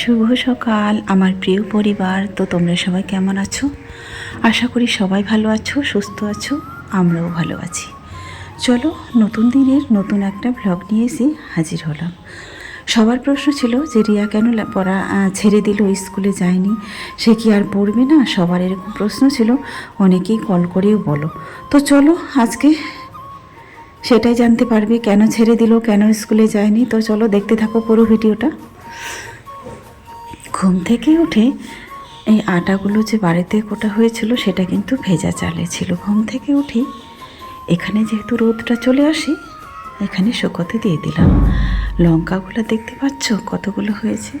শুভ সকাল, আমার প্রিয় পরিবার। তো তোমরা সবাই কেমন আছো? আশা করি সবাই ভালো আছো, সুস্থ আছো, আমরাও ভালো আছি। চলো নতুন দিনের নতুন একটা ব্লগ নিয়ে এসে হাজির হলাম। সবার প্রশ্ন ছিল যে, রিয়া কেন পড়া ছেড়ে দিল স্কুলে যায়নি? সে কি আর পড়বে না? সবার এরকম প্রশ্ন ছিল, অনেকেই কল করেও বলো। তো চলো আজকে সেটাই জানতে পারবে, কেন ছেড়ে দিল, কেন স্কুলে যায়নি? তো চলো দেখতে থাকো পুরো ভিডিওটা। ঘুম থেকে উঠে এই আটাগুলো যে বাড়িতে কোটা হয়েছিল সেটা কিন্তু ভেজা চালে ছিল। ঘুম থেকে উঠে এখানে যেহেতু রোদটা চলে আসে, এখানে শুকোতে দিয়ে দিলাম। লঙ্কাগুলো দেখতে পাচ্ছ কতগুলো হয়েছে?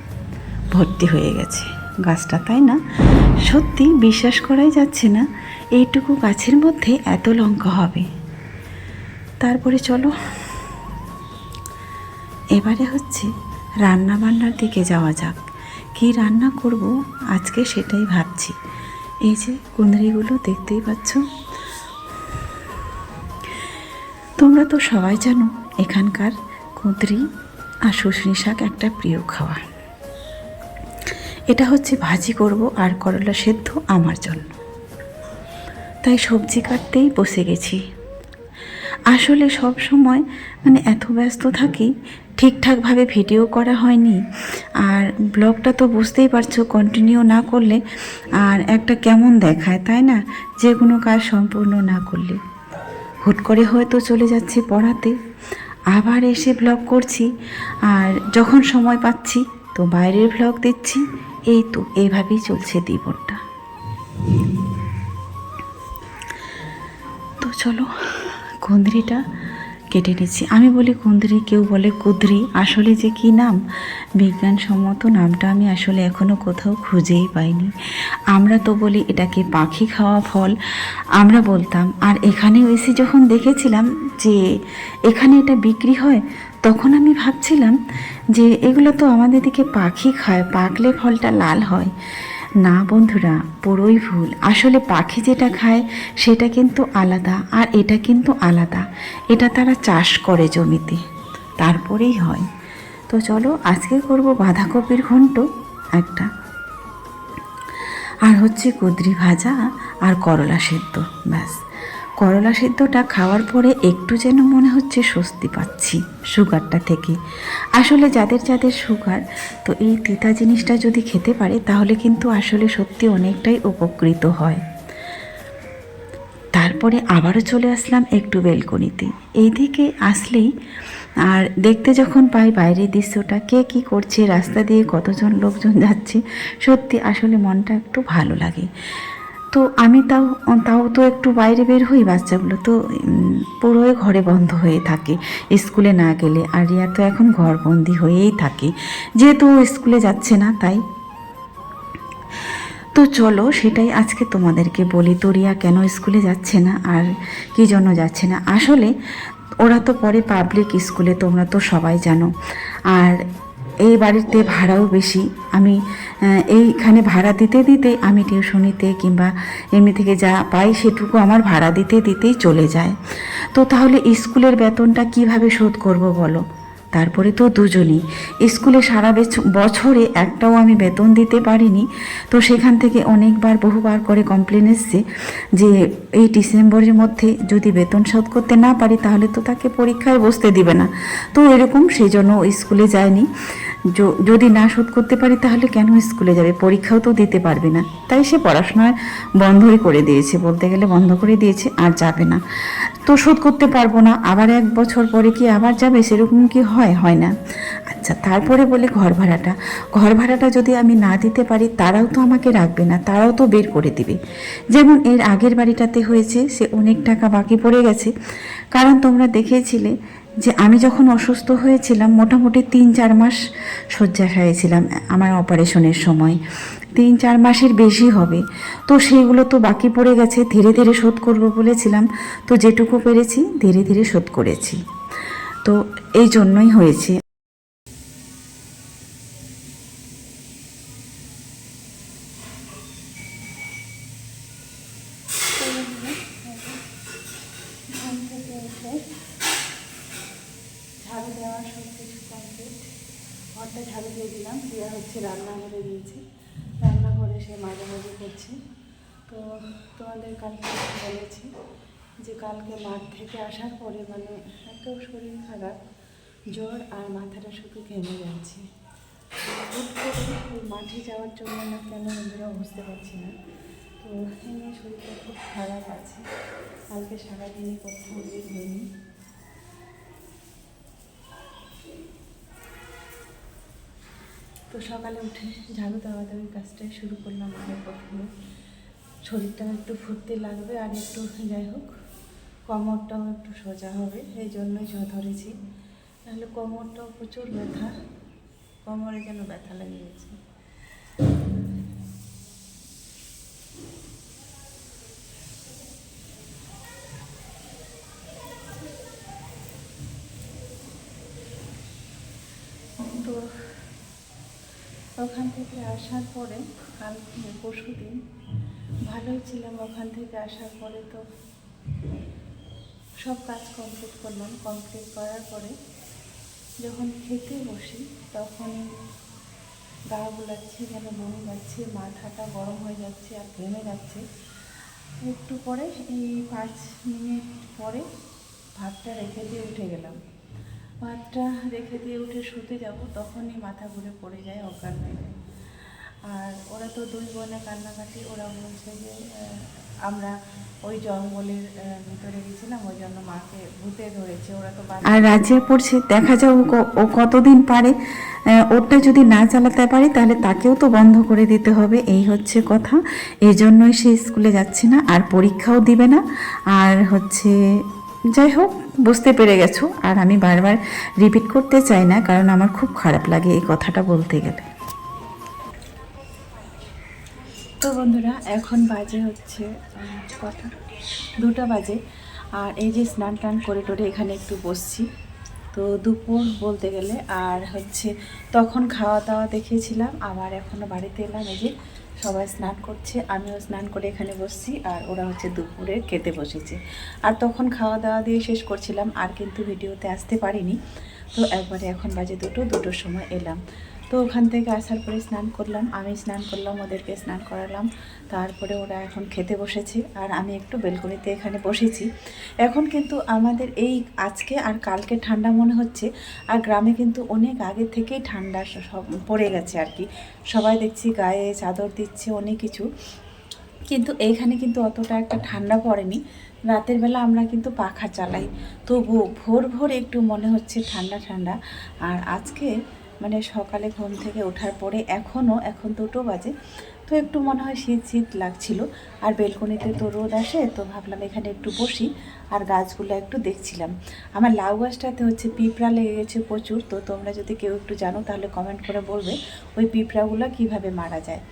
ভর্তি হয়ে গেছে। গাছটা তাই না? সত্যি বিশ্বাস করাই যাচ্ছে না এইটুকু গাছের মধ্যে এত লঙ্কা হবে। তারপরে চলো। এবারে হচ্ছে রান্না বান্নার দিকে যাওয়া যাক। কি রান্না করব? আজকে সেটাই ভাবছি। এই যে কুঁদরিগুলো দেখতেই পাচ্ছ। তোমরা তো সবাই জানো, এখানকার কুঁদরি আর শুশনি শাক একটা প্রিয় খাওয়া। এটা হচ্ছে ভাজি করব আর করলা সেদ্ধ আমার জন্য। তাই সবজি কাটতেই বসে গেছি। আসলে সব সময় মানে এত ব্যস্ত থাকি ঠিকঠাকভাবে ভিডিও করা হয়নি। আর ব্লগটা তো বুঝতেই পারছ কন্টিনিউ না করলে আর একটা কেমন দেখায়, তাই না? যে কোনো কাজ সম্পূর্ণ না করলে। হুট করে হয়তো চলে যাচ্ছি পড়াতে। আবার এসে ব্লগ করছি। আর যখন সময় পাচ্ছি, তো বাইরের ব্লগ দিচ্ছি এই তো এইভাবেই চলছে জীবনটা তো চলো, কুঁদরিটা কেটে নিচ্ছি। আমি বলি কুঁদরি কেউ বলে, কুদরি আসলে যে কি নাম? বিজ্ঞানসম্মত নামটা আমি আসলে এখনও কোথাও খুঁজেই পাইনি। আমরা তো বলি, এটাকে পাখি খাওয়া ফল আমরা বলতাম, আর এখানে এসে যখন দেখেছিলাম যে এখানে এটা বিক্রি হয়, তখন আমি ভাবছিলাম যে এগুলো তো আমাদের দিকে পাখি খায়, পাকলে ফলটা লাল হয়। না বন্ধুরা পুরোই ভুল। আসলে পাখি যেটা খায়, সেটা কিন্তু আলাদা আর এটা কিন্তু আলাদা। এটা তারা চাষ করে জমিতে। তারপরেই হয়। তো চলো, আজকে করব বাঁধাকপির ঘন্ট একটা। আর হচ্ছে কুদরি ভাজা আর করলা সেদ্ধ, ব্যাস। করলা সেদ্ধটা খাওয়ার পরে একটু যেন মনে হচ্ছে স্বস্তি পাচ্ছি সুগারটা থেকে। আসলে যাদের যাদের সুগার, তো এই তিতা জিনিসটা যদি খেতে পারে, তাহলে কিন্তু আসলে সত্যি অনেকটাই উপকৃত হয়। তারপরে আবারও চলে আসলাম একটু বেলকনিতে। এইদিকে আসলেই, আর দেখতে যখন পাই বাইরের দৃশ্যটা, কে কি করছে, রাস্তা দিয়ে কতজন লোকজন যাচ্ছে, সত্যি আসলে মনটা একটু ভালো লাগে। তো আমি তাও তাও তো একটু বাইরে বের হই বাচ্চাগুলো। তো পুরোই ঘরে বন্ধ হয়ে থাকে। স্কুলে না গেলে আর রিয়া তো এখন ঘরবন্দি হয়েই থাকে। যেহেতু স্কুলে যাচ্ছে না, তাই। তো চলো, সেটাই আজকে তোমাদেরকে বলি। তোরিয়া কেন স্কুলে যাচ্ছে না আর কি জন্য যাচ্ছে না? আসলে ওরা তো পরে পাবলিক স্কুলে, তোমরা তো সবাই জানো। আর এই বাড়িতে ভাড়াও বেশি। আমি এইখানে ভাড়া দিতে দিতে আমি টিউশনিতে কিংবা এমনি থেকে যা পাই সেটুকু আমার ভাড়া দিতে দিতেই চলে যায়। তো তাহলে স্কুলের বেতনটা কীভাবে শোধ করব বলো? তারপরে তো দুজনই। স্কুলে সারা বেছ- বছরে একটাও আমি বেতন দিতে পারিনি। তো সেখান থেকে অনেকবার, বহুবার করে কমপ্লেন এসছে যে এই ডিসেম্বরের মধ্যে যদি বেতন শোধ করতে না পারি তাহলে তো তাকে পরীক্ষায় বসতে দিবে না। তো এরকম সেই জন্য স্কুলে যায়নি। যদি না শোধ করতে পারি তাহলে কেন স্কুলে যাবে? পরীক্ষাও তো দিতে পারবে না। তাই সে পড়াশোনা বন্ধই করে দিয়েছে, বলতে গেলে বন্ধ করে দিয়েছে, আর যাবে না। তো শোধ করতে পারব না, আবার এক বছর পরে কি আবার যাবে? সেরকম কি হয়? হয় না। আচ্ছা তারপরে বলে ঘর ভাড়াটা। ঘর ভাড়াটা যদি আমি না দিতে পারি, তারাও তো আমাকে রাখবে না, তারাও তো বের করে দিবে। যেমন এর আগের বাড়িটাতে হয়েছে, সে অনেক টাকা বাকি পড়ে গেছে। কারণ তোমরা দেখেছিলে যে আমি যখন অসুস্থ হয়েছিলাম, মোটামুটি তিন, চার মাস শয্যাশায়ী ছিলাম আমার অপারেশনের সময়। তিন, চার মাসের বেশি হবে। তো সেইগুলো তো বাকি পড়ে গেছে, ধীরে ধীরে শোধ করব বলেছিলাম। তো যেটুকু পেরেছি, ধীরে ধীরে শোধ করেছি। তো এই জন্যই হয়েছে। ঝাড়ু দেওয়া সব কিছু কমপ্লিট ঘরটা ছাদে দিয়ে দিলাম, দিয়া হচ্ছে রান্নাঘরে দিয়েছি। রান্নাঘরে সে মাঝামাঝি করছে। তো তোমাদের কালকে বলেছি যে কালকে মাঠ থেকে আসার পরে মানে এত শরীর খারাপ, জ্বর আর মাথাটা শুধু ঘেমে যাচ্ছে। মাঠে যাওয়ার জন্য না কেন বন্ধুরা বুঝতে পারছি না। তো এমনি শরীরটা খুব খারাপ আছে। কালকে সারাদিনই কোথাও বের তো সকালে উঠে ঝাড়ু দেওয়া দেওয়ার কাজটাই শুরু করলাম আগে প্রথমে শরীরটা একটু ফুর্তি লাগবে আর একটু যাই হোক, কোমরটাও একটু সোজা হবে, এই জন্যই ধরেছি। তাহলে কোমরটাও প্রচুর ব্যথা, কোমরে যেন ব্যথা লেগে গেছে। ওখান থেকে আসার পরে, কাল পরশু দিন, ভালোই ছিলাম ওখান থেকে আসার পরে তো। সব কাজ কমপ্লিট করলাম কমপ্লিট করার পরে যখন খেতে বসি, তখন গা গুলাচ্ছে যেন বমি যাচ্ছে মাথাটা গরম হয়ে যাচ্ছে আর ঘেমে যাচ্ছে। একটু পরে, এই পাঁচ মিনিট পরে ভাতটা রেখে দিয়ে উঠে গেলাম। ভাতটা রেখে দিয়ে উঠে শুতে যাব, তখনই মাথা ঘুরে পড়ে যায় যায় আর ওরা তো দুই বোনে কান্নাকাটি, ওরা বলছে যে আমরা ওই জঙ্গলের ভিতরে গেছিলাম, ওই জন্য মাকে ভূতে ধরেছে, ওরা তো আর রাজিয়া পড়ছে, দেখা যাক ও কতদিন পারে। ওরটা যদি না চালাতে পারে, তাহলে তাকেও তো বন্ধ করে দিতে হবে, এই হচ্ছে কথা। এই জন্যই সে স্কুলে যাচ্ছে না, আর পরীক্ষাও দিবে না। আর হচ্ছে, যাই হোক বুঝতে পেরে গেছো। আর আমি বারবার রিপিট করতে চাই না, কারণ আমার খুব খারাপ লাগে এই কথাটা বলতে গেলে। তো বন্ধুরা, এখন বাজে হচ্ছে কথা দুটো বাজে। আর এই যে স্নান টান করে টোরে এখানে একটু বসছি। তো দুপুর বলতে গেলে, আর হচ্ছে তখন খাওয়া দাওয়া দেখিয়েছিলাম, আবার এখনও বাড়িতে এলাম এই যে সবাই স্নান করছে, আমিও স্নান করে এখানে বসছি আর ওরা হচ্ছে দুপুরে খেতে বসেছে। আর তখন খাওয়া দাওয়া দিয়ে শেষ করছিলাম, আর কিন্তু ভিডিওতে আসতে পারিনি। তো একবারে এখন বাজে দুটো, দুটোর সময় এলাম। তো ওখান থেকে আসার পরে স্নান করলাম। আমি স্নান করলাম, ওদেরকে স্নান করালাম। তারপরে ওরা এখন খেতে বসেছে। আর আমি একটু বেলকনিতে এখানে বসেছি। এখন কিন্তু আমাদের এই আজকে আর কালকে ঠান্ডা মনে হচ্ছে। আর গ্রামে কিন্তু অনেক আগে থেকেই ঠান্ডা সব পড়ে গেছে আর কি। সবাই দেখছি গায়ে চাদর দিচ্ছে অনেক কিছু। কিন্তু এইখানে কিন্তু অতটা একটা ঠান্ডা পড়েনি। রাতের বেলা আমরা কিন্তু পাখা চালাই। তবু ভোর ভোর একটু মনে হচ্ছে ঠান্ডা ঠান্ডা। আর আজকে মানে সকালে ঘুম থেকে ওঠার পরে এখনও এখন দুটো বাজে। তো একটু মনে হয় শীত শীত লাগছিল। আর বেলকনিতে তো রোদ আসে, তো ভাবলাম এখানে একটু বসি আর গাছগুলো একটু দেখছিলাম। আমার লাউ গাছটাতে হচ্ছে পিঁপড়া লেগে গেছে প্রচুর, তো তোমরা যদি কেউ একটু জানো তাহলে কমেন্ট করে বলবে ওই পিঁপড়াগুলো কীভাবে মারা যায়।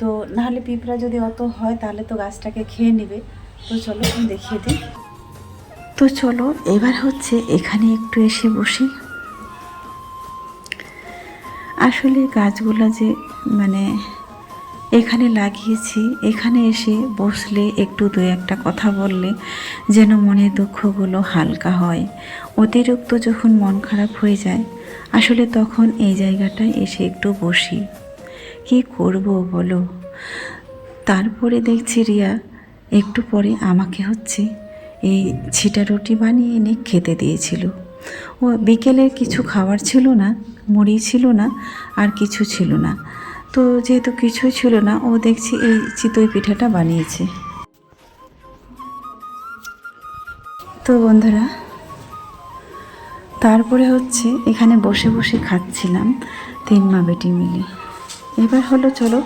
তো নাহলে পিঁপড়া যদি অত হয় তাহলে তো গাছটাকে খেয়ে নেবে। তো চলো দেখিয়ে দিই। তো চলো, এবার হচ্ছে এখানে একটু এসে বসি। আসলে গাছগুলো যে মানে এখানে লাগিয়েছি, এখানে এসে বসলে একটু দু একটা কথা বললে যেন মনের দুঃখগুলো হালকা হয়। অতিরিক্ত যখন মন খারাপ হয়ে যায়, আসলে তখন এই জায়গাটায় এসে একটু বসি। কি করব বলো? তারপরে দেখছি রিয়া, একটু পরে আমাকে হচ্ছে এই ছিটা রুটি বানিয়ে এনে খেতে দিয়েছিল। ও বিকেলে কিছু খাবার ছিল না, মুড়ি ছিল না, আর কিছু ছিল না। তো যেহেতু কিছুই ছিল না, ও দেখছি এই চিতই পিঠাটা বানিয়েছে। তো বন্ধুরা, তারপরে হচ্ছে এখানে বসে বসে খাচ্ছিলাম তিন মা বেটি মিলে। এবার হলো চলো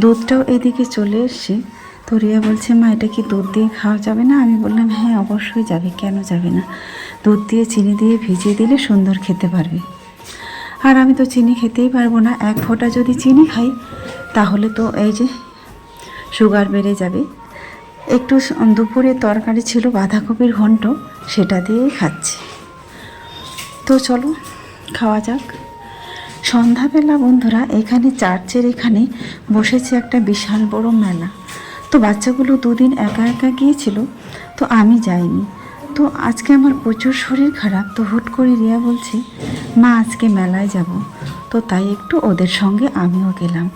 দুধটাও এদিকে চলে এসছে। তো রিয়া বলছে, মা, এটা কি দুধ দিয়ে খাওয়া যাবে না? আমি বললাম হ্যাঁ অবশ্যই যাবে, কেন যাবে না? দুধ দিয়ে চিনি দিয়ে ভিজিয়ে দিলে সুন্দর খেতে পারবে। আর আমি তো চিনি খেতেই পারব না, এক ফোঁটা যদি চিনি খাই, তাহলে তো এই যে সুগার বেড়ে যাবে। একটু দুপুরে তরকারি ছিল বাঁধাকপির ঘন্ট, সেটা দিয়েই খাচ্ছি। তো চলো, খাওয়া যাক। সন্ধ্যাবেলা বন্ধুরা, এখানে চার্চের এখানে বসেছে একটা বিশাল বড় মেলা। তো বাচ্চাগুলো দুদিন একা একা গিয়েছিল, তো আমি যাইনি। তো আজকে আমার প্রচুর শরীর খারাপ, তো হুট করে রিয়া বলছে, মা, আজকে মেলায় যাব। তো তাই একটু ওদের সঙ্গে আমিও গেলাম।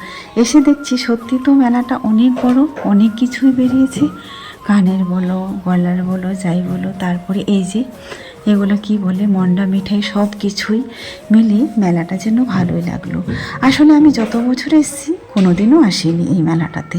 এসে দেখছি সত্যি তো মেলাটা অনেক বড়, অনেক কিছুই বেরিয়েছে। কানের বলো, গলার বলো, যাই বলো, তারপরে এই যে, এগুলো কি বলে, মন্ডা মিঠাই সব কিছুই মিলিয়ে মেলাটা যেন ভালোই লাগল। আসলে আমি যত বছর এসেছি, কোনোদিনও আসিনি এই মেলাটাতে।